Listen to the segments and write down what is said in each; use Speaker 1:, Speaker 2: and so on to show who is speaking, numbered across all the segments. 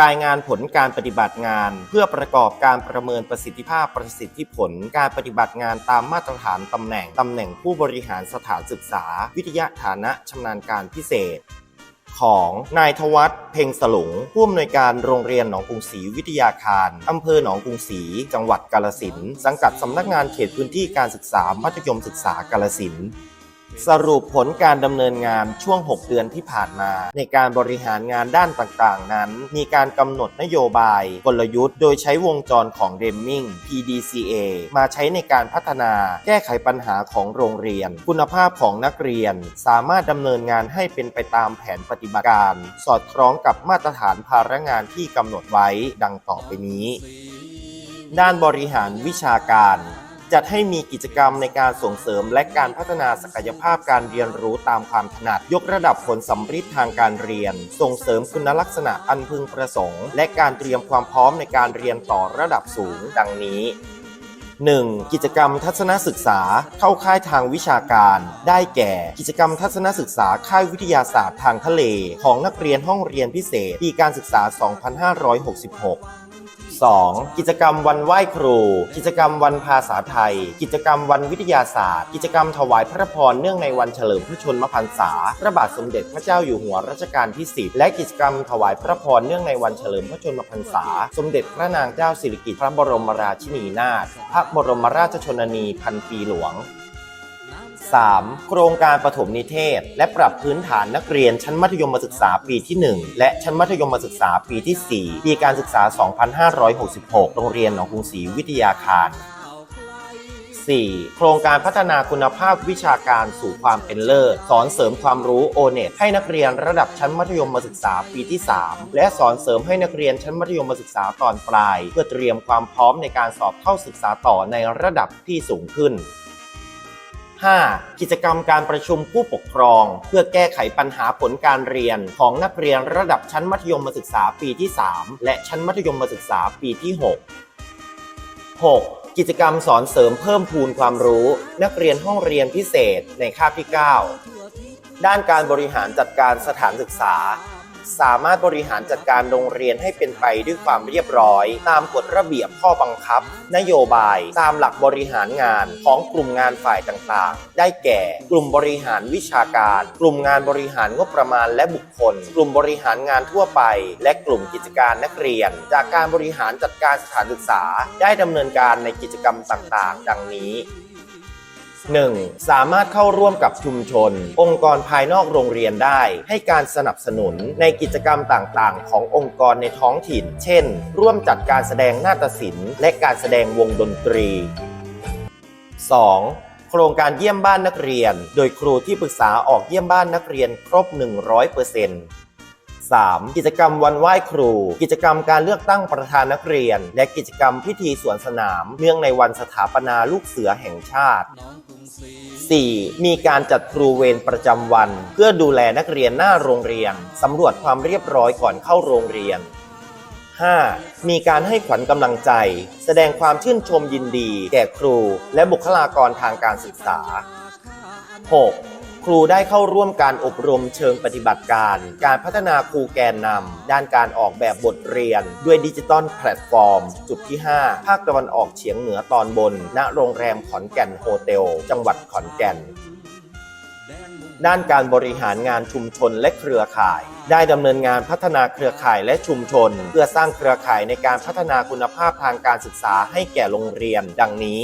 Speaker 1: รายงานผลการปฏิบัติงาน เพื่อประกอบการประเมินประสิทธิภาพประสิทธิผล การปฏิบัติงานตามมาตรฐานตำแหน่งตำแหน่งผู้บริหารสถานศึกษา วิทยาฐานะชำนาญการพิเศษ ของนายทวัฒน์เพ็งสลุงผู้อำนวยการโรงเรียนหนองกรุงศรีวิทยาคารอำเภอหนองกรุงศรีจังหวัดกาฬสินสังกัดสำนักงานเขตพื้นที่การศึกษามัธยมศึกษากาฬสิน สรุปผลการดำเนินงานช่วง 6 เดือนที่ผ่านมา ในการบริหารงานด้านต่างๆ นั้น มีการกำหนดนโยบาย กลยุทธ์ โดยใช้วงจรของเดมมิง PDCA มาใช้ในการพัฒนาแก้ไขปัญหาของโรงเรียน คุณภาพของนักเรียน สามารถดำเนินงานให้เป็นไปตามแผนปฏิบัติการ สอดคล้องกับมาตรฐานภาระงานที่กำหนดไว้ดังต่อไปนี้ ด้านบริหารวิชาการ จัดให้มีกิจกรรมในการส่งเสริมและการพัฒนาศักยภาพการเรียนรู้ตามความถนัด ยกระดับผลสัมฤทธิ์ทางการเรียน ส่งเสริมคุณลักษณะอันพึงประสงค์ และการเตรียมความพร้อมในการเรียนต่อระดับสูง ดังนี้ 1. กิจกรรมทัศนศึกษาเข้าค่ายทางวิชาการ ได้แก่ กิจกรรมทัศนศึกษาค่ายวิทยาศาสตร์ทางทะเล ของนักเรียนห้องเรียนพิเศษปีการศึกษา 2566 2. กิจกรรมวันไหว้ครู กิจกรรมวันภาษาไทย กิจกรรมวันวิทยาศาสตร์ กิจกรรมถวายพระพรเนื่องในวันเฉลิมพระชนมพรรษา พระบาทสมเด็จพระเจ้าอยู่หัวรัชกาลที่ 10 และกิจกรรมถวายพระพรเนื่องในวันเฉลิมพระชนมพรรษา สมเด็จพระนางเจ้าสิริกิติ์พระบรมราชินีนาถพระบรมราชชนนีพันปีหลวง 3. โครงการปฐมนิเทศ และปรับพื้นฐานนักเรียนชั้นมัธยมศึกษาปีที่ 1 และชั้นมัธยมศึกษาปีที่ 4 ปีการศึกษา 2566 โรงเรียนหนองกรุงศรีวิทยาคาร 4. โครงการพัฒนาคุณภาพวิชาการสู่ความเป็นเลิศ สอนเสริมความรู้โอเน็ตให้นักเรียนระดับชั้นมัธยมศึกษาปีที่ 3 และสอนเสริมให้นักเรียนชั้นมัธยมศึกษาตอนปลาย เพื่อเตรียมความพร้อมในการสอบเข้าศึกษาต่อในระดับที่สูงขึ้น 5. กิจกรรมการประชุมผู้ปกครอง เพื่อแก้ไขปัญหาผลการเรียนของนักเรียนระดับชั้นมัธยมศึกษาปีที่ 3 และชั้นมัธยมศึกษาปีที่ 6 6. กิจกรรมสอนเสริมเพิ่มพูนความรู้ นักเรียนห้องเรียนพิเศษในคาบที่ 9 ด้านการบริหารจัดการสถานศึกษา สามารถบริหารจัดการโรงเรียนให้เป็นไปด้วยความเรียบร้อย ตามกฎระเบียบข้อบังคับ นโยบาย ตามหลักบริหารงานของกลุ่มงานฝ่ายต่างๆ ได้แก่ กลุ่มบริหารวิชาการ กลุ่มงานบริหารงบประมาณและบุคคล กลุ่มบริหารงานทั่วไป และกลุ่มกิจการนักเรียน จากการบริหารจัดการสถานศึกษา ได้ดำเนินการในกิจกรรมต่างๆ ดังนี้ 1. สามารถเข้าร่วมกับชุมชน องค์กรภายนอกโรงเรียนได้ ให้การสนับสนุนในกิจกรรมต่างๆ ขององค์กรในท้องถิ่น เช่น ร่วมจัดการแสดงนาฏศิลป์ และการแสดงวงดนตรี 2. โครงการเยี่ยมบ้านนักเรียน โดยครูที่ปรึกษาออกเยี่ยมบ้านนักเรียนครบ 100% 3. กิจกรรมวันไหว้ครู กิจกรรมการเลือกตั้งประธานนักเรียน และกิจกรรมพิธีสวนสนาม เนื่องในวันสถาปนาลูกเสือแห่งชาติ 4. มีการจัดครูเวรประจำวัน เพื่อดูแลนักเรียนหน้าโรงเรียน สำรวจความเรียบร้อยก่อนเข้าโรงเรียน 5. มีการให้ขวัญกำลังใจ แสดงความชื่นชมยินดี แก่ครู และบุคลากรทางการศึกษา 6. ครูได้เข้าร่วมการอบรมเชิงปฏิบัติการ การพัฒนาครูแกนนำด้านการออกแบบบทเรียน ด้วยดิจิตอลแพลตฟอร์ม จุดที่ 5 ภาคตะวันออกเฉียงเหนือตอนบน ณ โรงแรมขอนแก่นโฮเทล จังหวัดขอนแก่น ด้านการบริหารงานชุมชนและเครือข่ายได้ดำเนินงานพัฒนาเครือข่ายและชุมชน เพื่อสร้างเครือข่ายในการพัฒนาคุณภาพทางการศึกษาให้แก่โรงเรียน ดังนี้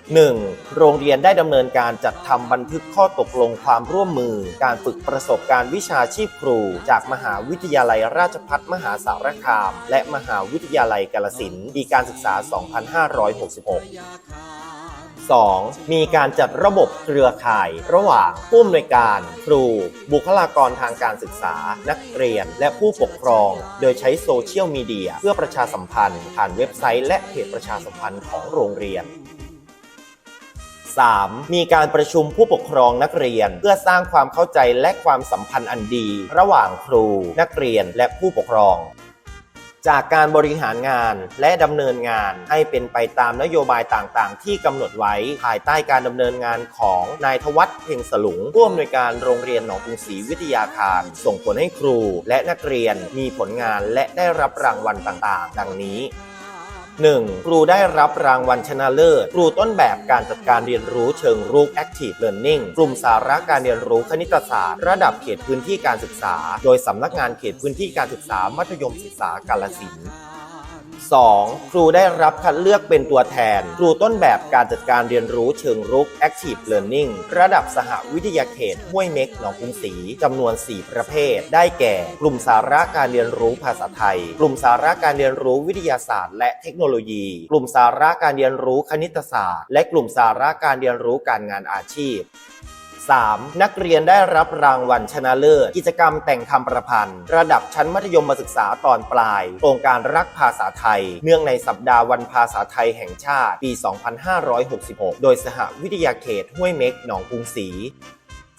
Speaker 1: 1. โรงเรียนได้ดำเนินการจัดทำบันทึกข้อตกลงความร่วมมือ การฝึกประสบการณ์วิชาชีพครู จากมหาวิทยาลัยราชภัฏมหาสารคาม และมหาวิทยาลัยกาลสินปีการศึกษา 2566 2. มีการจัดระบบเครือข่าย ระหว่างผู้อำนวยการ ครู บุคลากรทางการศึกษา นักเรียน และผู้ปกครอง โดยใช้โซเชียลมีเดีย เพื่อประชาสัมพันธ์ ผ่านเว็บไซต์และเพจประชาสัมพันธ์ของโรงเรียน 3. มีการประชุมผู้ปกครองนักเรียน เพื่อสร้างความเข้าใจและความสัมพันธ์อันดี ระหว่างครู นักเรียนและผู้ปกครองจากการบริหารงานและดำเนินงานให้เป็นไปตามนโยบายต่างๆ ที่กำหนดไว้ภายใต้การดำเนินงานของนายทวัฒน์เพ็งสลุงผู้อำนวยการโรงเรียนหนองกรุงศรีวิทยาคาร ส่งผลให้ครูและนักเรียนมีผลงานและได้รับรางวัลต่างๆ ดังนี้ 1. ครูได้รับรางวัลชนะเลิศ ครูต้นแบบการจัดการเรียนรู้เชิงรุก Active Learning กลุ่มสาระการเรียนรู้คณิตศาสตร์ ระดับเขตพื้นที่การศึกษา โดยสำนักงานเขตพื้นที่การศึกษามัธยมศึกษากาลสินธุ์ 2. ครูได้รับคัดเลือกเป็นตัวแทน ครูต้นแบบการจัดการเรียนรู้เชิงรุก Active Learning ระดับสหวิทยาเขตห้วยเม็กหนองกรุงศรีจำนวน 4 ประเภท ได้แก่ กลุ่มสาระการเรียนรู้ภาษาไทย กลุ่มสาระการเรียนรู้วิทยาศาสตร์ และเทคโนโลยี กลุ่มสาระการเรียนรู้คณิตศาสตร์ และกลุ่มสาระการเรียนรู้การงานอาชีพ 3. นักเรียนได้รับรางวัลชนะเลิศ กิจกรรมแต่งคำประพันธ์ ระดับชั้นมัธยมศึกษาตอนปลายโครงการรักภาษาไทย เนื่องในสัปดาห์วันภาษาไทยแห่งชาติ ปี 2566 โดยสหวิทยาเขตห้วยเม็กหนองกรุงศรี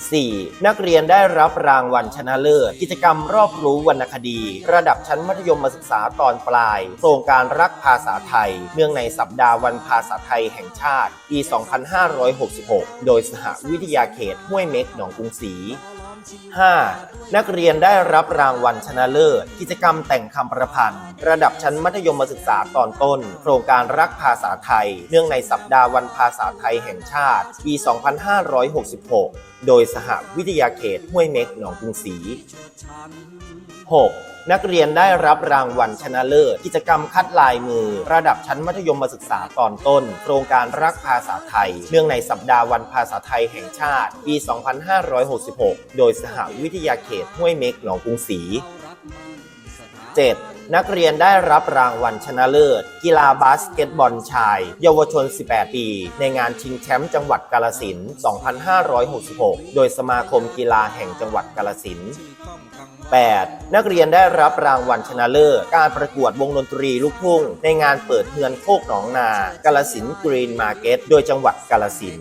Speaker 1: 4. นักเรียนได้รับรางวัลชนะเลิศ กิจกรรมรอบรู้วรรณคดี ระดับชั้นมัธยมศึกษาตอนปลาย โครงการรักภาษาไทย เนื่องในสัปดาห์วันภาษาไทยแห่งชาติ ปี 2566 โดยสหวิทยาเขตห้วยเม็กหนองกรุงศรี 5. นักเรียนได้รับรางวัลชนะเลิศ กิจกรรมแต่งคำประพันธ์ ระดับชั้นมัธยมศึกษาตอนต้น โครงการรักภาษาไทย เนื่องในสัปดาห์วันภาษาไทยแห่งชาติ ปี 2566 โดยสหวิทยาเขตห้วยเม็กหนองกรุงศรี 6. นักเรียนได้รับรางวัลชนะเลิศ กิจกรรมคัดลายมือ ระดับชั้นมัธยมศึกษาตอนต้น โครงการรักภาษาไทย เนื่องในสัปดาห์วันภาษาไทยแห่งชาติ ปี 2566 โดยสหวิทยาเขตห้วยเม็กหนองกรุงศรี 7. นักเรียนได้รับรางวัลชนะเลิศ กีฬาบาสเกตบอลชาย เยาวชน 18 ปี ในงานชิงแชมป์จังหวัดกาลสิน 2566 โดยสมาคมกีฬาแห่งจังหวัดกาลสิน 8. นักเรียนได้รับรางวัลชนะเลิศ การประกวดวงดนตรีลูกทุ่ง ในงานเปิดเฮือนโคกหนองนากาลสินกรีนมาร์เก็ต โดยจังหวัดกาลสิน